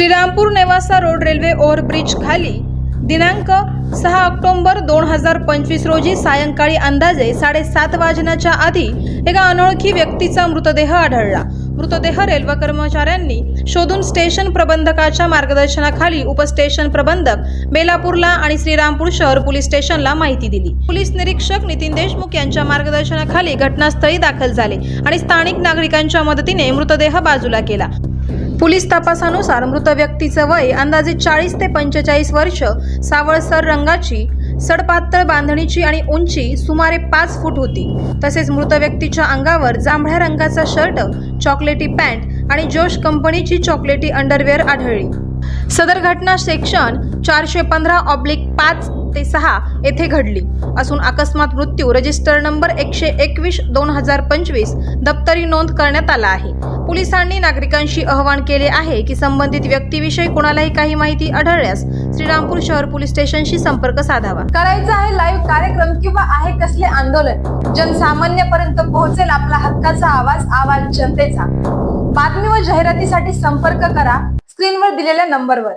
Shrirampur Nevasa road railway overbridge खाली दिनांक सहा ऑक्टोंबर दोन हजार पंचवीस रोजी सायंकाळी अंदाजे साडेसात वाजण्याच्या आधी एका अनोळखी व्यक्तीचा मृतदेह आढळला. मृतदेह रेल्वे कर्मचाऱ्यांनी शोधून स्टेशन प्रबंधकाच्या मार्गदर्शनाखाली उपस्टेशन प्रबंधक बेलापूरला आणि श्रीरामपूर शहर पोलीस स्टेशनला माहिती दिली. पोलीस निरीक्षक नितीन देशमुख यांच्या मार्गदर्शनाखाली घटनास्थळी दाखल झाले आणि स्थानिक नागरिकांच्या मदतीने मृतदेह बाजूला केला. पोलीस तपासानुसार मृत व्यक्तीचं वय अंदाजे चाळीस ते पंचेचाळीस वर्ष सावळसर रंगाची सडपातळ बांधणीची आणि उंची सुमारे पाच फूट होती. तसेच मृत व्यक्तीच्या अंगावर जांभळ्या रंगाचा शर्ट चॉकलेटी पॅन्ट आणि जोश कंपनीची चॉकलेटी अंडरवेअर आढळली. सदर घटना सेक्शन चारशे पंधरा ऑब्लिक पाच ते सहा येथे घडली. असून अकस्मात मृत्यू रजिस्टर नंबर एकशे एकवीस दोन हजार पंचवीस दप्तरी नोंद करण्यात आला आहे. पोलिसांनी नागरिकांशी आवाहन केले आहे की संबंधित व्यक्तीविषयी कोणालाही काही माहिती आढळल्यास श्रीरामपूर शहर पोलीस स्टेशनशी संपर्क साधावा. करायचा आहे लाईव्ह कार्यक्रम किंवा आहे कसले आंदोलन? जनसामान्यपर्यंत पोहोचेल आपला हक्काचा आवाज आवाज जनतेचा. बातमी व जाहिरातीसाठी संपर्क करा. स्क्रीनवर दिलेल्या नंबरवर.